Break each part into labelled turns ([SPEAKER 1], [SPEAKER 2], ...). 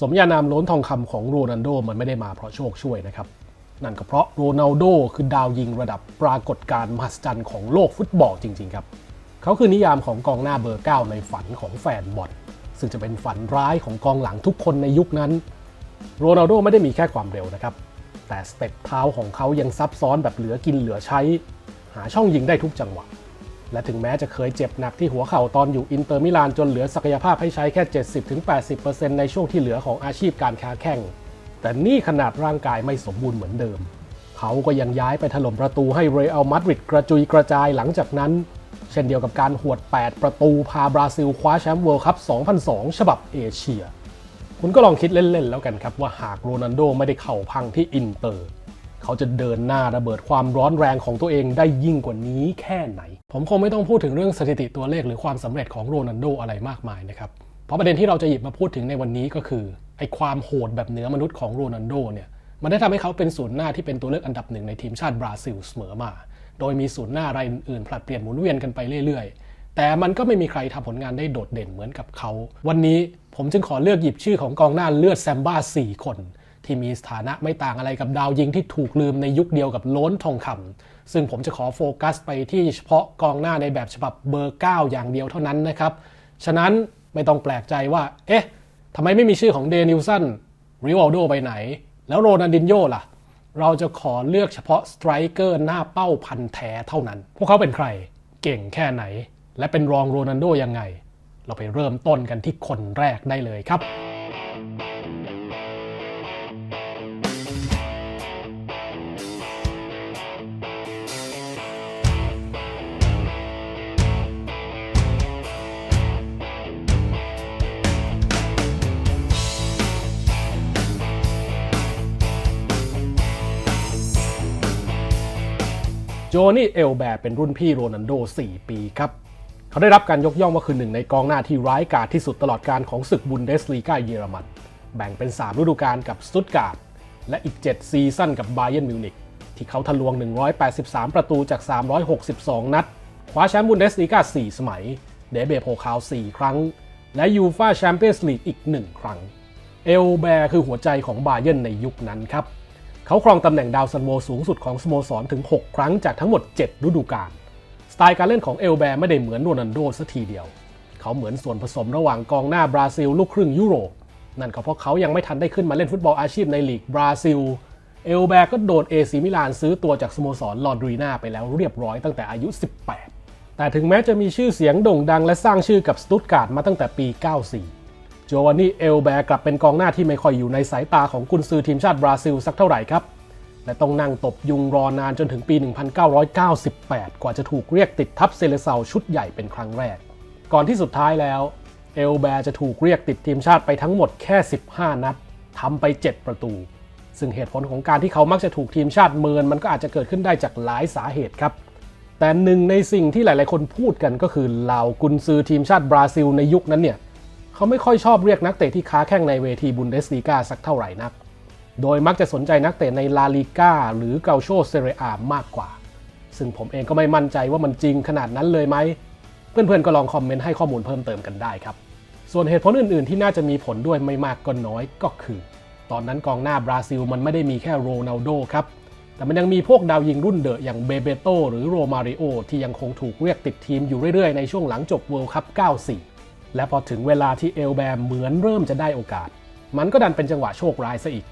[SPEAKER 1] สมญานามล้นทองคำของโรนัลโดมันไม่ได้มาเพราะโชคช่วยนะครับนั่นก็เพราะโรนัลโดคือดาวยิงระดับปรากฏการณ์มหัศจรรย์ของโลกฟุตบอลจริง ๆ ครับ เขาคือนิยามของกองหน้าเบอร์ 9 ในฝันของแฟนบอลซึ่งจะเป็นฝันร้ายของกองหลังทุกคนในยุคนั้น โรนัลโดไม่ได้มีแค่ความเร็วนะครับ แต่สเต็ปเท้าของเขายังซับซ้อนแบบเหลือกินเหลือใช้ หาช่องยิงได้ทุกจังหวะ และถึงแม้จะเคยเจ็บหนักที่หัวเข่าตอนอยู่อินเตอร์มิลานจนเหลือศักยภาพให้ใช้แค่ 70-80%ในช่วงที่เหลือของอาชีพการค้าแข่ง แต่นี่ขนาดร่างกายไม่สมบูรณ์เหมือนเดิม เขาก็ยังย้ายไปถล่มประตูให้เรอัลมาดริดกระจุยกระจายหลังจากนั้น เช่นเดียวกับการหวด 8 ประตูพาบราซิลคว้าแชมป์เวิลด์คัพ 2002 ฉบับเอเชีย คุณก็ลองคิดเล่นๆแล้วกันครับว่าหากโรนัลโดไม่ได้เข่าพังที่อินเตอร์ เขาจะเดินหน้าระเบิดความร้อนแรงของตัวเองได้ยิ่งกว่านี้แค่ไหน ผมคงไม่ต้องพูดถึงเรื่องสถิติตัวเลขหรือความสำเร็จของโรนัลโดอะไรมากมายนะครับ เพราะประเด็นที่เราจะหยิบมาพูดถึงในวันนี้ก็คือไอ้ความโหดแบบเหนือมนุษย์ของโรนัลโดเนี่ยมันได้ทำให้เขาเป็นศูนย์หน้าที่เป็นตัวเลือกอันดับหนึ่งในทีมชาติบราซิลเสมอมา โดยมีศูนย์หน้ารายอื่นๆผลัดเปลี่ยนหมุนเวียนกันไปเรื่อยๆ แต่มันก็ไม่มีใครทำผลงานได้โดดเด่นเหมือนกับเขา วันนี้ผมจึงขอเลือกหยิบชื่อของกองหน้าเลือดแซมบ้า4 คน ที่มีสถานะไม่ต่างอะไรกับดาวยิงที่ถูกลืมในยุคเดียวกับล้นทองคำซึ่งผมจะขอโฟกัสไปที่เฉพาะกองหน้าในแบบฉบับเบอร์ 9 อย่างเดียวเท่านั้นนะครับ ฉะนั้นไม่ต้องแปลกใจว่า เอ๊ะทำไมไม่มีชื่อของเดนิลสันริวัลโดไปไหน แล้วโรนัลดินโญ่ล่ะ เราจะขอเลือกเฉพาะสไตรเกอร์หน้าเป้าพันแท้เท่านั้น พวกเขาเป็นใคร เก่งแค่ไหน และเป็นรองโรนัลโดยังไง เราไปเริ่มต้นกันที่คนแรกได้เลยครับ นี่เอลแบร์เป็นรุ่นพี่โรนัลโด 4 ปีครับ เขาได้รับการยกย่องว่าคือหนึ่งในกองหน้าที่ร้ายกาจที่สุดตลอดการของศึกบุนเดสลีกาเยอรมัน แบ่งเป็น 3 ฤดูกาลกับสตุตการ์ดและอีก 7 ซีซั่นกับไบเย r n m มิวนิกที่เขาทะลวง 183 ประตูจาก 362 นัด คว้าแชมป์บุนเดสลีกา4 สมัย เดเบโพคาว4 ครั้ง และยูฟาแชมเปี้ยนส์ลีกอีก 1 ครั้ง เอลแบร์คือหัวใจของบาเย r n ในยุคนั้นครับ เขาครองตำแหน่งดาวซันโวสูงสุดของสโมสรถึง 6 ครั้งจากทั้งหมด 7 ฤดูกาล สไตล์การเล่นของเอลแบร์ไม่ได้เหมือนโรนัลโดสัทีเดียว เขาเหมือนส่วนผสมระหว่างกองหน้าบราซิล ลูกครึ่งยุโรป นั่นก็เพราะเขายังไม่ทันได้ขึ้นมาเล่นฟุตบอลอาชีพในลีกบราซิล เอลแบร์ก็โดนเอซีมิลานซื้อตัวจากสโมสรลอดรีนาไปแล้วเรียบร้อยตั้งแต่อายุ 18 แต่ถึงแม้จะมีชื่อเสียงโด่งดังและสร้างชื่อกับสตุตการ์ดมาตั้งแต่ปี 94 โจวานนี่เอลแบร์กลับเป็นกองหน้าที่ไม่ค่อยอยู่ในสายตาของกุนซือทีมชาติบราซิลสักเท่าไหร่ครับ และต้องนั่งตบยุงรอนานจนถึงปี 1998 กว่าจะถูกเรียกติดทัพเซเลเซาชุดใหญ่เป็นครั้งแรก ก่อนที่สุดท้ายแล้ว เอลแบร์จะถูกเรียกติดทีมชาติไปทั้งหมดแค่ 15 นัดทำไป 7 ประตู ซึ่งเหตุผลของการที่เขามักจะถูกทีมชาติเมิน มันก็อาจจะเกิดขึ้นได้จากหลายสาเหตุครับแต่หนึ่งในสิ่งที่หลาย ๆ คนพูดกันก็คือเหล่ากุนซือทีมชาติบราซิลในยุคนั้นเนี่ย เขาไม่ค่อยชอบเรียกนักเตะที่ค้าแข่งในเวทีบุนเดสลีกาสักเท่าไหร่นัก โดยมักจะสนใจนักเตะในลาลิก้าหรือเกาโชเซเรียมากกว่า ซึ่งผมเองก็ไม่มั่นใจว่ามันจริงขนาดนั้นเลยไหม เพื่อนๆก็ลองคอมเมนต์ให้ข้อมูลเพิ่มเติมกันได้ครับ ส่วนเหตุผลอื่นๆ ที่น่าจะมีผลด้วยไม่มากก็น้อยก็คือ ตอนนั้นกองหน้าบราซิลมันไม่ได้มีแค่โรนัลโดครับแต่มันยังมีพวกดาวยิงรุ่นเดอะอย่างเบเบโตหรือโรมาริโอที่ยังคงถูกเรียกติดทีมอยู่เรื่อยๆ ในช่วงหลังจบเวิลด์คัพ 94 และพอถึงเวลาที่เอลแบมเหมือนเริ่มจะได้โอกาส มันก็ดันเป็นจังหวะโชคร้ายซะอีก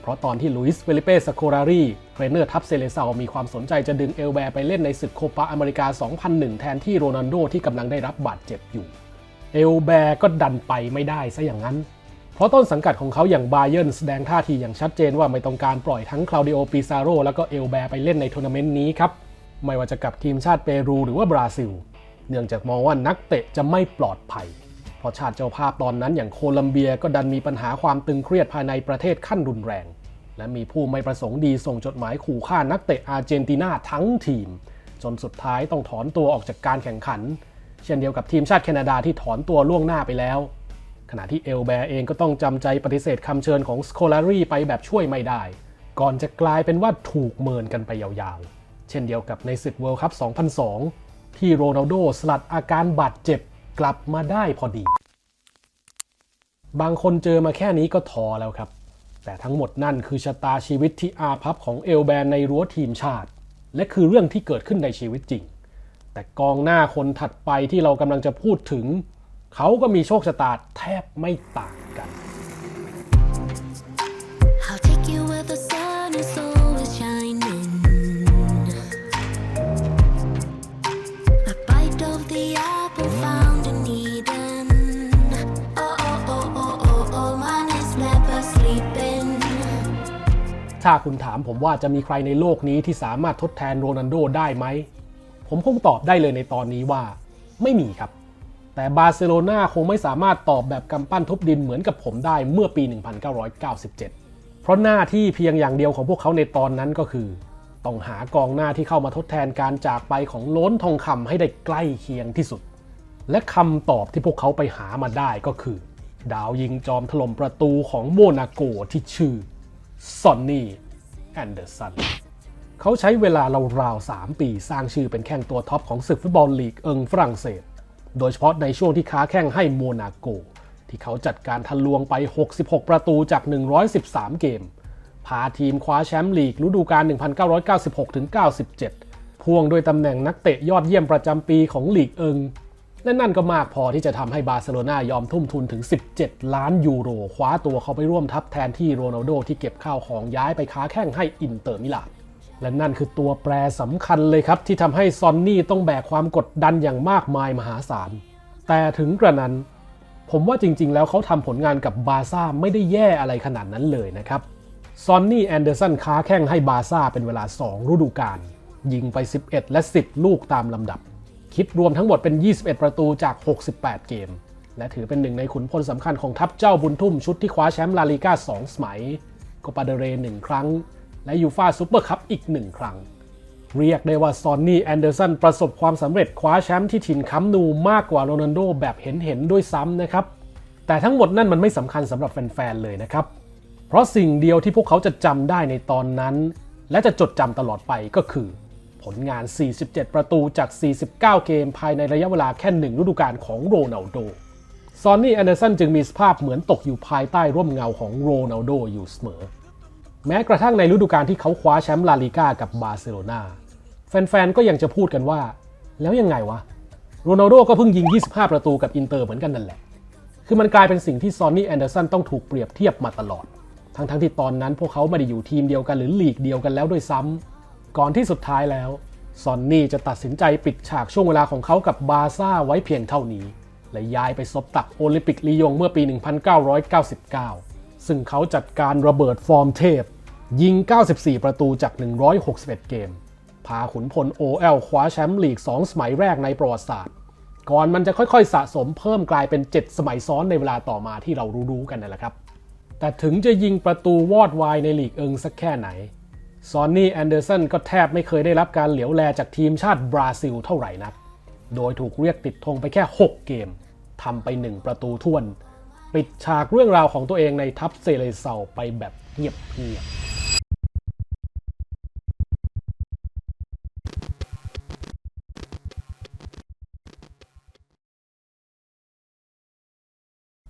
[SPEAKER 1] เพราะตอนที่ลุยส์เฟลิเป้สโครารีเทรนเนอร์ทัพเซเลซามีความสนใจจะดึงเอลแบร์ไปเล่นในศึกโคปาอเมริกา 2001 แทนที่โรนัลโดที่กำลังได้รับบาดเจ็บอยู่ เอลแบร์ก็ดันไปไม่ได้ซะอย่างนั้น เพราะต้นสังกัดของเขาอย่างบาเยิร์นแสดงท่าทีอย่างชัดเจนว่าไม่ต้องการปล่อยทั้งคลาวดิโอปิซาโรแล้วก็เอลแบร์ไปเล่นในทัวร์นาเมนต์นี้ครับไม่ว่าจะกับทีมชาติเปรูหรือว่าบราซิล เนื่องจากมองว่านักเตะจะไม่ปลอดภัย เพราะชาติเจ้าภาพตอนนั้นอย่างโคลัมเบียก็ดันมีปัญหาความตึงเครียดภายในประเทศขั้นรุนแรง และมีผู้ไม่ประสงค์ดีส่งจดหมายขู่ฆ่านักเตะอาร์เจนตินาทั้งทีม จนสุดท้ายต้องถอนตัวออกจากการแข่งขัน เช่นเดียวกับทีมชาติแคนาดาที่ถอนตัวล่วงหน้าไปแล้ว ขณะที่เอลแบร์เองก็ต้องจำใจปฏิเสธคำเชิญของสโคลารีไปแบบช่วยไม่ได้ ก่อนจะกลายเป็นว่าถูกเมินกันไปยาวๆ เช่นเดียวกับในศึกเวิลด์คัพ 2002 ที่โรนัลโดสลัดอาการบาดเจ็บกลับมาได้พอดี บางคนเจอมาแค่นี้ก็ท้อแล้วครับ แต่ทั้งหมดนั่นคือชะตาชีวิตที่อาพับของเอลแบนในรั้วทีมชาติ และคือเรื่องที่เกิดขึ้นในชีวิตจริง แต่กองหน้าคนถัดไปที่เรากำลังจะพูดถึง เขาก็มีโชคชะตาแทบไม่ต่างกัน ถ้าคุณถามผมว่าจะมีใครในโลกนี้ที่สามารถทดแทนโรนัลโดได้ไหม ผมคงตอบได้เลยในตอนนี้ว่า ไม่มีครับ แต่บาร์เซโลนาคงไม่สามารถตอบแบบกำปั้นทุบดินเหมือนกับผมได้เมื่อปี 1997 เพราะหน้าที่เพียงอย่างเดียวของพวกเขาในตอนนั้นก็คือ ต้องหากองหน้าที่เข้ามาทดแทนการจากไปของล้นทองคำให้ได้ใกล้เคียงที่สุด และคำตอบที่พวกเขาไปหามาได้ก็คือ ดาวยิงจอมถล่มประตูของโมนาโกที่ชื่อ ซอนนี่แอนเดอร์สันเขาใช้เวลาราวๆ 3 ปีสร้างชื่อเป็นแข้งตัวท็อปของศึกฟุตบอลลีกเอิงฝรั่งเศส โดยเฉพาะในช่วงที่ค้าแข้งให้โมนาโก ที่เขาจัดการทะลวงไป 66 ประตูจาก 113 เกม พาทีมคว้าแชมป์ลีกฤดูกาล 1996-97 พ่วงด้วยตำแหน่งนักเตะยอดเยี่ยมประจำปีของลีกเอิง และนั่นก็มากพอที่จะทำให้บาร์เซโลนายอมทุ่มทุนถึง 17 ล้านยูโร คว้าตัวเขาไปร่วมทัพแทนที่โรนัลโดที่เก็บข้าวของย้ายไปค้าแข้งให้อินเตอร์มิลานและนั่นคือตัวแปรสำคัญเลยครับ ที่ทำให้ซอนนี่ต้องแบกความกดดันอย่างมากมายมหาศาล แต่ถึงกระนั้น ผมว่าจริง ๆ แล้วเขาทำผลงานกับบาร์ซ่าไม่ได้แย่อะไรขนาดนั้นเลยนะครับซอนนี่แอนเดอร์สันค้าแข้งให้บาร์ซ่าเป็นเวลา 2 ฤดูกาลยิงไป 11 และ 10 ลูกตามลำดับ คิดรวมทั้งหมดเป็น 21 ประตูจาก 68 เกม และถือเป็นหนึ่งในขุนพลสำคัญของทัพเจ้าบุญทุ่มชุดที่คว้าแชมป์ลาลิก้า 2 สมัยโกปาเดเรหนึ่งครั้ง และยูฟาซูเปอร์คัพอีกหนึ่งครั้ง เรียกได้ว่าซอนนี่แอนเดอร์สันประสบความสำเร็จคว้าแชมป์ที่ถิ่นคัมป์นูมากกว่าโรนัลโดแบบเห็นๆด้วยซ้ำนะครับ แต่ทั้งหมดนั่นมันไม่สำคัญสำหรับแฟนๆเลยนะครับ เพราะสิ่งเดียวที่พวกเขาจะจำได้ในตอนนั้น และจะจดจำตลอดไปก็คือ ผลงาน 47 ประตูจาก 49 เกมภายในระยะเวลาแค่หนึ่งฤดูกาลของโรนัลโด ซอนนี่แอนเดอร์สันจึงมีสภาพเหมือนตกอยู่ภายใต้ร่มเงาของโรนัลโดอยู่เสมอ แม้กระทั่งในฤดูกาลที่เขาคว้าแชมป์ลาลิก้ากับบาร์เซโลนาแฟนๆ ก็ยังจะพูดกันว่า แล้วยังไงวะ โรนัลโดก็เพิ่งยิง 25 ประตูกับอินเตอร์เหมือนกันนั่นแหละ คือมันกลายเป็นสิ่งที่ซอนนี่แอนเดอร์สันต้องถูกเปรียบเทียบมาตลอด ทั้งๆที่ตอนนั้นพวกเขาไม่ได้อยู่ทีมเดียวกันหรือลีกเดียวกันแล้วด้วยซ้ำ ก่อนที่สุดท้ายแล้วซอนนี่จะตัดสินใจปิดฉากช่วงเวลาของเขากับบาร์ซ่าไว้เพียงเท่านี้ และย้ายไปซบตักโอลิมปิกลียงเมื่อปี 1999 ซึ่งเขาจัดการระเบิดฟอร์มเทพ ยิง 94 ประตูจาก 161 เกม พาขุนพล OL คว้าแชมป์ลีก 2 สมัยแรกในประวัติศาสตร์ ก่อนมันจะค่อยๆ สะสมเพิ่มกลายเป็น 7 สมัยซ้อนในเวลาต่อมาที่เรารู้ๆกันนั่นแหละครับ แต่ถึงจะยิงประตูวอดวายในลีกเอิงสักแค่ไหน ซอนนี่แอนเดอร์สันก็แทบไม่เคยได้รับการเหลียวแลจากทีมชาติบราซิลเท่าไหร่นัก โดยถูกเรียกติดธงไปแค่ 6 เกม ทำไป 1 ประตูท่วน ปิดฉากเรื่องราวของตัวเองในทัพเซเลเซาไปแบบเงียบเงียบ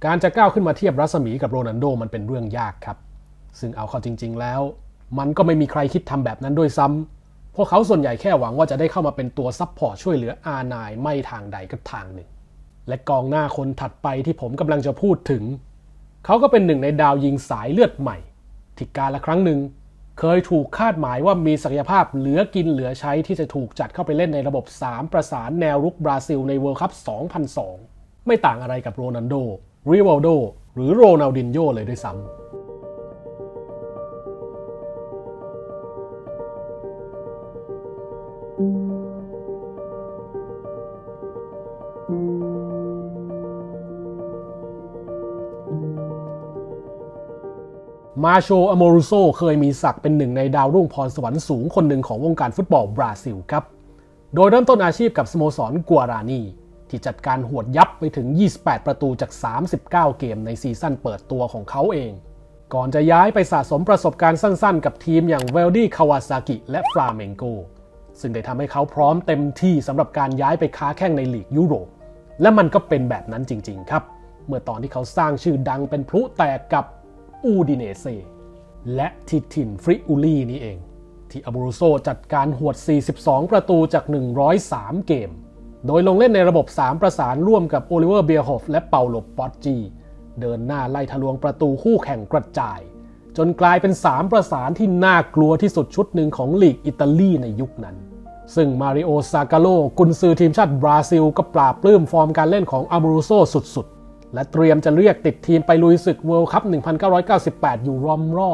[SPEAKER 1] การจะก้าวขึ้นมาเทียบรัศมีกับโรนัลโดมันเป็นเรื่องยากครับ ซึ่งเอาเข้าจริง ๆ แล้ว มันก็ไม่มีใครคิดทำแบบนั้นด้วยซ้ำพวกเขาส่วนใหญ่แค่หวังว่าจะได้เข้ามาเป็นตัวซับพอร์ตช่วยเหลืออานายไม่ทางใดก็ทางหนึ่ง และกองหน้าคนถัดไปที่ผมกำลังจะพูดถึง เขาก็เป็นหนึ่งในดาวยิงสายเลือดใหม่ ที่การละครั้งหนึ่ง เคยถูกคาดหมายว่ามีศักยภาพเหลือกินเหลือใช้ที่จะถูกจัดเข้าไปเล่นในระบบ 3 ประสานแนวรุกบราซิลในเวิลด์คัพ 2002 ไม่ต่างอะไรกับโรนัลโดริวัลโดหรือโรนัลดินโญเลยด้วยซ้ำ มาโชอโมรุโซเคยมีศักดิ์เป็นหนึ่งในดาวรุ่งพรสวรรค์สูงคนหนึ่งของวงการฟุตบอลบราซิลครับ โดยเริ่มต้นอาชีพกับสโมสรกัวรานีที่จัดการหวดยับไปถึง 28 ประตูจาก 39 เกมในซีซั่นเปิดตัวของเขาเอง ก่อนจะย้ายไปสะสมประสบการณ์สั้นๆ กับทีมอย่างเวลดี้คาวาซากิและฟลาเมงโก ซึ่งได้ทำให้เขาพร้อมเต็มที่สำหรับการย้ายไปค้าแข่งในลีกยุโรป และมันก็เป็นแบบนั้นจริง ๆ ครับ เมื่อตอนที่เขาสร้างชื่อดังเป็นพลุแตกกับ อูดิเนเซและที่ถิ่นฟริอูลีนี่เอง ที่อาบูรโซจัดการหวด 42 ประตูจาก 103 เกม โดยลงเล่นในระบบ 3 ประสานร่วมกับโอลิเวอร์เบียร์ฮอฟและเปาโลปอตจี เดินหน้าไล่ทะลวงประตูคู่แข่งกระจาย จนกลายเป็น 3 ประสานที่น่ากลัวที่สุดชุดหนึ่งของลีกอิตาลีในยุคนั้นซึ่งมาริโอซากาโลกุนซือทีมชาติบราซิล ก็ปราบปลื้มฟอร์มการเล่นของอาบูรโซสุด และเตรียมจะเรียกติดทีมไปลุยศึกเวิลด์คัพ 1998 อยู่รอมรอ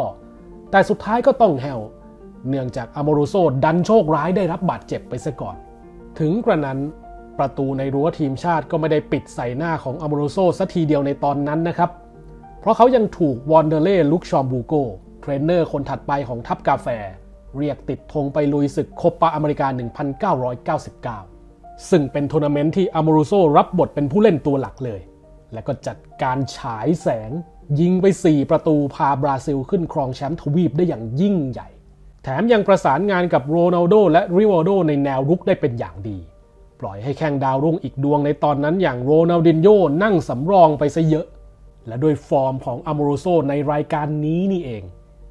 [SPEAKER 1] แต่สุดท้ายก็ต้องแฮวเนื่องจากอาโมรูโซดันโชคร้ายได้รับบาดเจ็บไปซะก่อน ถึงกระนั้นประตูในรั้วทีมชาติก็ไม่ได้ปิดใส่หน้าของอาโมรูโซสัทีเดียวในตอนนั้นนะครับ เพราะเขายังถูกวอนเดเล่ลุกชอมบูโกเทรนเนอร์คนถัดไปของทัพกาแฟ เรียกติดธงไปลุยศึกโคปาอเมริกา 1999 ซึ่งเป็นทัวร์นาเมนต์ที่อาโมรูโซรับบทเป็นผู้เล่นตัวหลักเลย และก็จัดการฉายแสง ยิงไป 4 ประตูพาบราซิลขึ้นครองแชมป์ทวีปได้อย่างยิ่งใหญ่ แถมยังประสานงานกับโรนัลโดและริว a ลโดในแนวรุกได้เป็นอย่างดี ปล่อยให้แข่งดาวรุ่งอีกดวงในตอนนั้นอย่างโรนัลดินโยนั่งสำรองไปซะเยอะ และด้วยฟอร์มของอา o โรโซในรายการนี้นี่เอง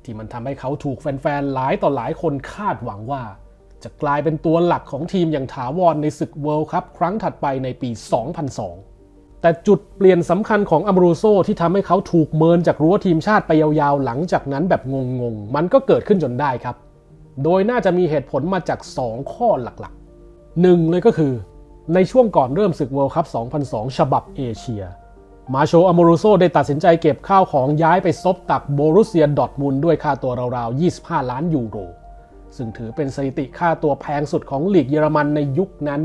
[SPEAKER 1] ที่มันทำให้เขาถูกแฟนๆหลายต่อหลายคนคาดหวังว่า จะกลายเป็นตัวหลักของทีมอย่างถาวรในศึกเวิลด์คัพครั้งถัดไปในปี 2002 แต่จุดเปลี่ยนสำคัญของอัมรูโซที่ทำให้เขาถูกเมินจากรั้วทีมชาติไปยาวๆ หลังจากนั้นแบบงงๆ มันก็เกิดขึ้นจนได้ครับ โดยน่าจะมีเหตุผลมาจาก 2 ข้อหลักๆหนึ่งเลยก็คือ ในช่วงก่อนเริ่มศึกเวิลด์คัพ 2002 ฉบับเอเชีย มาโชอาโมรูโซได้ตัดสินใจเก็บข้าวของย้ายไปซบตักโบรุเซียดอทมุนด์ด้วยค่าตัวราวๆ 25 ล้านยูโร ซึ่งถือเป็นสถิติค่าตัวแพงสุดของลีกเยอรมันในยุคนั้น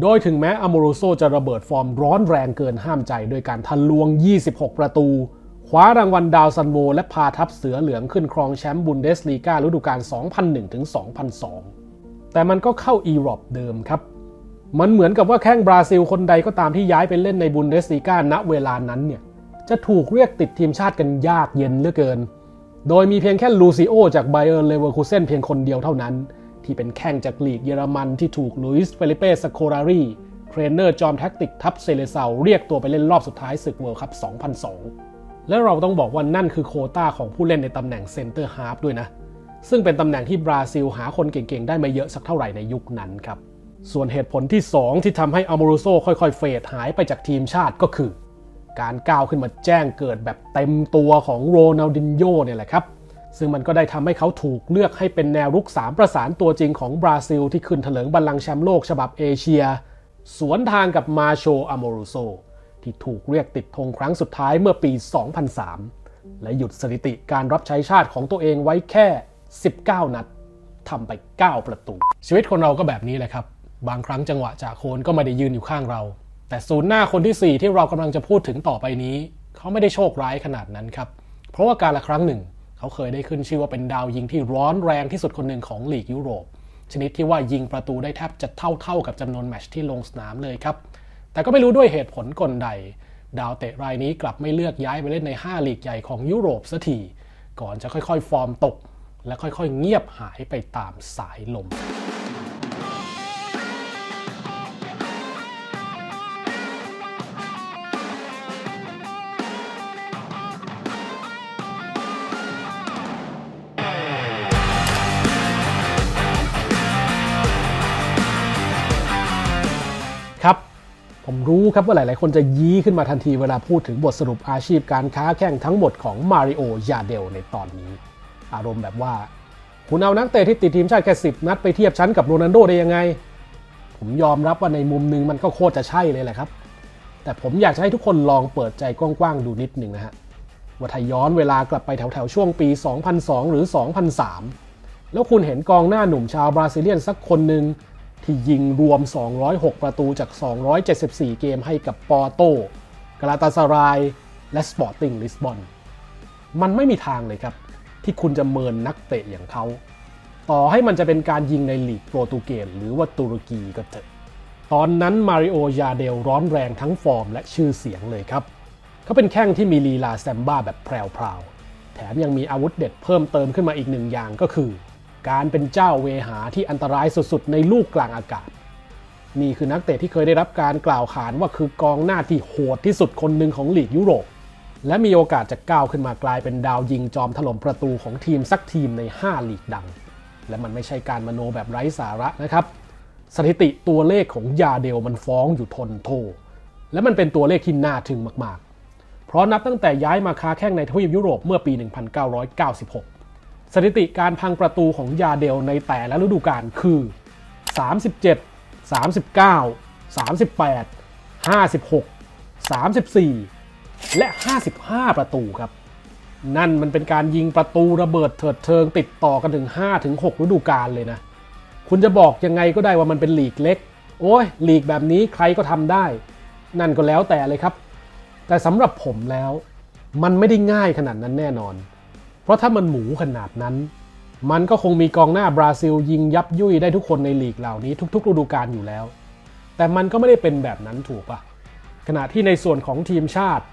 [SPEAKER 1] โดยถึงแม้อาโมรูโซจะระเบิดฟอร์มร้อนแรงเกินห้ามใจ โดยการทะลวง 26 ประตู คว้ารางวัลดาวซันโวและพาทัพเสือเหลืองขึ้นครองแชมป์บุนเดสลีกาฤดูกาล 2001-2002 แต่มันก็เข้าอีรอปเดิมครับ มันเหมือนกับว่าแข้งบราซิลคนใดก็ตามที่ย้ายไปเล่นในบุนเดสลีกาณเวลานั้นเนี่ยจะถูกเรียกติดทีมชาติกันยากเย็นเหลือเกิน โดยมีเพียงแค่ลูซิโอจากไบเออร์เลเวอร์คูเซนเพียงคนเดียวเท่านั้น ที่เป็นแข้งจากลีกเยอรมันที่ถูกลุยส์เฟลิเป้สโครารีเทรนเนอร์จอมแท็กติกทัพเซเลเซาเรียกตัวไปเล่นรอบสุดท้ายศึกเวิลด์คัพ 2002 และเราต้องบอกว่านั่นคือโคต้าของผู้เล่นในตำแหน่งเซนเตอร์ฮาร์ฟด้วยนะ ซึ่งเป็นตำแหน่งที่บราซิลหาคนเก่งๆ ได้ไม่เยอะสักเท่าไหร่ในยุคนั้นครับ ส่วนเหตุผลที่ 2 ที่ทำให้อาโมรูโซค่อยๆ เฟดหายไปจากทีมชาติก็คือ การก้าวขึ้นมาแจ้งเกิดแบบเต็มตัวของโรนัลดินโญ่เนี่ยแหละครับ ซึ่งมันก็ได้ทำให้เขาถูกเลือกให้เป็นแนวรุก 3 ประสานตัวจริงของบราซิลที่ขึ้นเถลิงบัลลังก์แชมป์โลกฉบับเอเชีย สวนทางกับมาโชอโมรูโซที่ถูกเรียกติดธงครั้งสุดท้ายเมื่อปี 2003 และหยุดสถิติการรับใช้ชาติของตัวเองไว้แค่ 19 นัดทำไป 9 ประตู ชีวิตคนเราก็แบบนี้แหละครับ บางครั้งจังหวะจากโคนก็ไม่ได้ยืนอยู่ข้างเรา แต่ศูนย์หน้าคนที่ 4 ที่เรากำลังจะพูดถึงต่อไปนี้ เขาไม่ได้โชคร้ายขนาดนั้นครับ เพราะว่าการละครั้งหนึ่ง เขาเคยได้ขึ้นชื่อว่าเป็นดาวยิงที่ร้อนแรงที่สุดคนหนึ่งของลีกยุโรป ชนิดที่ว่ายิงประตูได้แทบจะเท่าๆกับจำนวนแมตช์ที่ลงสนามเลยครับ แต่ก็ไม่รู้ด้วยเหตุผลกลใด ดาวเตะรายนี้กลับไม่เลือกย้ายไปเล่นใน 5 ลีกใหญ่ของยุโรปสัทีก่อนจะค่อยๆ ฟอร์มตก และค่อยๆ เงียบหายไปตามสายลม ผมรู้ครับว่าหลาย ๆ คนจะยี้ขึ้นมาทันทีเวลาพูดถึงบทสรุปอาชีพการค้าแข่งทั้งหมดของมาริโอยาเดลในตอนนี้ อารมณ์แบบว่า คุณเอานักเตะที่ติดทีมชาติแค่สิบนัดไปเทียบชั้นกับโรนัลโดได้ยังไง ผมยอมรับว่าในมุมหนึงมันก็โคตรจะใช่เลยแหละครับ แต่ผมอยากจะให้ทุกคนลองเปิดใจกว้าง ๆ ดูนิดหนึ่งนะฮะว่าถ้าย้อนเวลากลับไปแถว ๆ ช่วงปี 2002 หรือ 2003 แล้วคุณเห็นกองหน้าหนุ่มชาวบราซิเลียนสักคนหนึ่ง ที่ยิงรวม 206 ประตูจาก 274 เกมให้กับปอร์โตกาลาตาสาราย และสปอร์ติ้งลิสบอน มันไม่มีทางเลยครับ ที่คุณจะเมินนักเตะอย่างเขา ต่อให้มันจะเป็นการยิงในลีกโปรตุเกสหรือว่าตุรกีก็เถอะ ตอนนั้นมาริโอยาเดลร้อนแรงทั้งฟอร์มและชื่อเสียงเลยครับ เขาเป็นแข้งที่มีลีลาแซมบ้าแบบแพรวๆแถมยังมีอาวุธเด็ดเพิ่มเติมขึ้นมาอีกหนึ่งอย่างก็คือ การเป็นเจ้าเวหาที่อันตรายสุดๆ ในลูกกลางอากาศ นี่คือนักเตะที่เคยได้รับการกล่าวขานว่าคือกองหน้าที่โหดที่สุดคนหนึ่งของลีกยุโรป และมีโอกาสจะก้าวขึ้นมากลายเป็นดาวยิงจอมถล่มประตูของทีมสักทีมใน 5 ลีกดัง และมันไม่ใช่การมโนแบบไร้สาระนะครับ สถิติตัวเลขของยาเดลมันฟ้องอยู่ทนโท และมันเป็นตัวเลขที่น่าทึ่งมากๆ เพราะนับตั้งแต่ย้ายมาค้าแข้งในทวีปยุโรปเมื่อปี 1996 สถิติการพังประตูของยาเดลในแต่ละฤดูกาลคือ 37 39 38 56 34 และ 55 ประตูครับ นั่นมันเป็นการยิงประตูระเบิดเถิดเทิงติดต่อกันถึง 5-6 ฤดูกาลเลยนะ คุณจะบอกยังไงก็ได้ว่ามันเป็นลีกเล็ก โอ้ยลีกแบบนี้ใครก็ทำได้ นั่นก็แล้วแต่เลยครับ แต่สำหรับผมแล้ว มันไม่ได้ง่ายขนาดนั้นแน่นอน เพราะถ้ามันหมูขนาดนั้น มันก็คงมีกองหน้าบราซิลยิงยับยุ่ยได้ทุกคนในลีกเหล่านี้ทุกๆฤดูกาลอยู่แล้ว แต่มันก็ไม่ได้เป็นแบบนั้นถูกปะขณะที่ในส่วนของทีมชาติ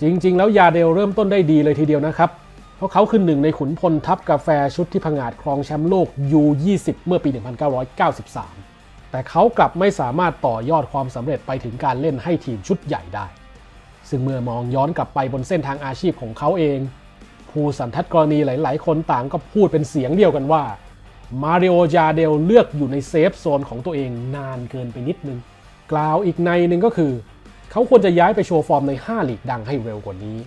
[SPEAKER 1] จริง ๆ แล้วยาเดลเริ่มต้นได้ดีเลยทีเดียวนะครับ เพราะเขาคือหนึ่งในขุนพลทัพกาแฟชุดที่ผงาดครองแชมป์โลก U20 เมื่อปี 1993 แต่เขากลับไม่สามารถต่อยอดความสำเร็จไปถึงการเล่นให้ทีมชุดใหญ่ได้ ซึ่งเมื่อมองย้อนกลับไปบนเส้นทางอาชีพของเขาเอง ผู้สันทัดกรณีหลาย ๆ คนต่างก็พูดเป็นเสียงเดียวกันว่ามาริโอจาเดลเลือกอยู่ในเซฟโซนของตัวเองนานเกินไปนิดนึง กล่าวอีกในหนึ่งก็คือ เขาควรจะย้ายไปโชว์ฟอร์มใน 5 ลีกดังให้เร็วกว่านี้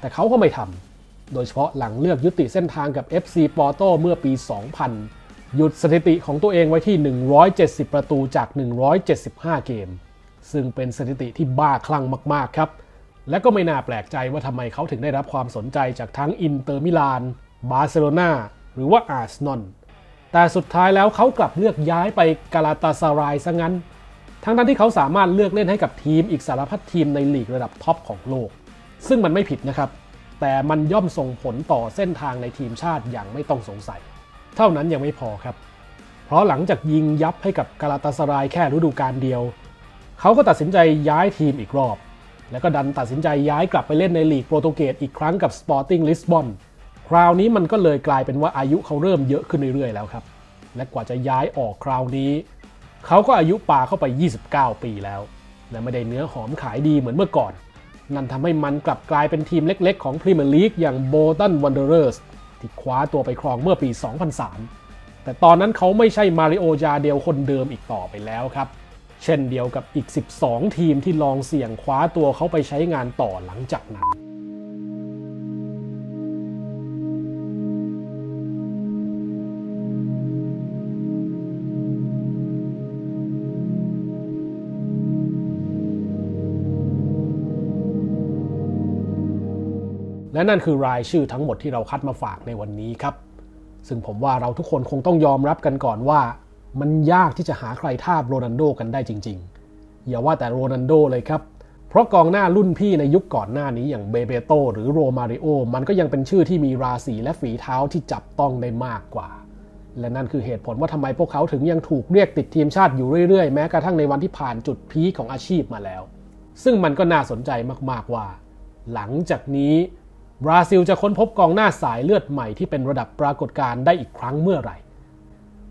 [SPEAKER 1] แต่เขาก็ไม่ทำโดยเฉพาะหลังเลือกยุติเส้นทางกับ FC Porto เมื่อปี 2000 หยุดสถิติของตัวเองไว้ที่ 170 ประตูจาก 175 เกม ซึ่งเป็นสถิติที่บ้าคลั่งมาก ๆ ครับ และก็ไม่น่าแปลกใจว่าทำไมเขาถึงได้รับความสนใจจากทั้งอินเตอร์มิลาน บาร์เซโลนาหรือว่าอาร์เซนอลแต่สุดท้ายแล้วเขากลับเลือกย้ายไปกาลาตาซารายซะงั้น ทั้งนั้นที่เขาสามารถเลือกเล่นให้กับทีมอีกสารพัดทีมในลีกระดับท็อปของโลก ซึ่งมันไม่ผิดนะครับ แต่มันย่อมส่งผลต่อเส้นทางในทีมชาติอย่างไม่ต้องสงสัย เท่านั้นยังไม่พอครับ เพราะหลังจากยิงยับให้กับกาลาตาสรายแค่ฤดูกาลเดียว เขาก็ตัดสินใจย้ายทีมอีกรอบ แล้วก็ดันตัดสินใจย้ายกลับไปเล่นในลีกโปรตุเกสอีกครั้งกับ Sporting Lisbon คราวนี้มันก็เลยกลายเป็นว่าอายุเขาเริ่มเยอะขึ้นเรื่อยๆแล้วครับ และกว่าจะย้ายออกคราวนี้ เขาก็อายุป่าเข้าไป 29 ปีแล้ว และไม่ได้เนื้อหอมขายดีเหมือนเมื่อก่อน นั่นทำให้มันกลับกลายเป็นทีมเล็กๆ ของพรีเมียร์ลีกอย่างโบตันวันเดอร์สที่คว้าตัวไปครองเมื่อปี 2003 แต่ตอนนั้นเขาไม่ใช่มาริโอจาเดลคนเดิมอีกต่อไปแล้วครับ เช่นเดียวกับอีก 12 ทีมที่ลองเสี่ยงคว้าตัวเขาไปใช้งานต่อหลังจากนั้นและนั่นคือรายชื่อทั้งหมดที่เราคัดมาฝากในวันนี้ครับ ซึ่งผมว่าเราทุกคนคงต้องยอมรับกันก่อนว่า มันยากที่จะหาใครทาบโรนัลโดกันได้จริง ๆ อย่าว่าแต่โรนัลโดเลยครับ เพราะกองหน้ารุ่นพี่ในยุคก่อนหน้านี้อย่างเบเบโตหรือโรมาริโอมันก็ยังเป็นชื่อที่มีราศีและฝีเท้าที่จับต้องได้มากกว่า และนั่นคือเหตุผลว่าทำไมพวกเขาถึงยังถูกเรียกติดทีมชาติอยู่เรื่อยๆ แม้กระทั่งในวันที่ผ่านจุดพีคของอาชีพมาแล้ว ซึ่งมันก็น่าสนใจมากๆว่า หลังจากนี้บราซิลจะค้นพบกองหน้าสายเลือดใหม่ที่เป็นระดับปรากฏการณ์ได้อีกครั้งเมื่อไหร่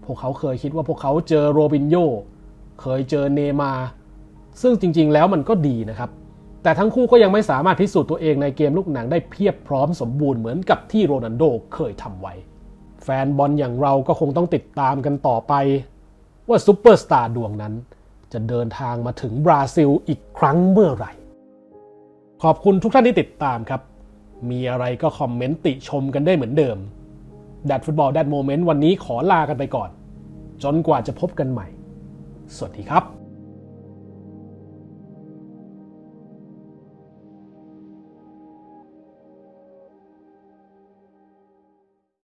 [SPEAKER 1] พวกเขาเคยคิดว่าพวกเขาเจอโรบินโญเคยเจอเนมาร์ซึ่งจริงๆแล้วมันก็ดีนะครับ แต่ทั้งคู่ก็ยังไม่สามารถพิสูจน์ตัวเองในเกมลูกหนังได้เพียบพร้อมสมบูรณ์เหมือนกับที่โรนัลโดเคยทำไว้ แฟนบอลอย่างเราก็คงต้องติดตามกันต่อไป ว่าซูเปอร์สตาร์ดวงนั้น จะเดินทางมาถึงบราซิลอีกครั้งเมื่อไหร่ ขอบคุณทุกท่านที่ติดตามครับ มีอะไรก็คอมเมนต์ติชมกันได้เหมือนเดิม แดดฟุตบอลแดดโมเมนต์วันนี้ขอลากันไปก่อน จนกว่าจะพบกันใหม่ สวัสดีครับ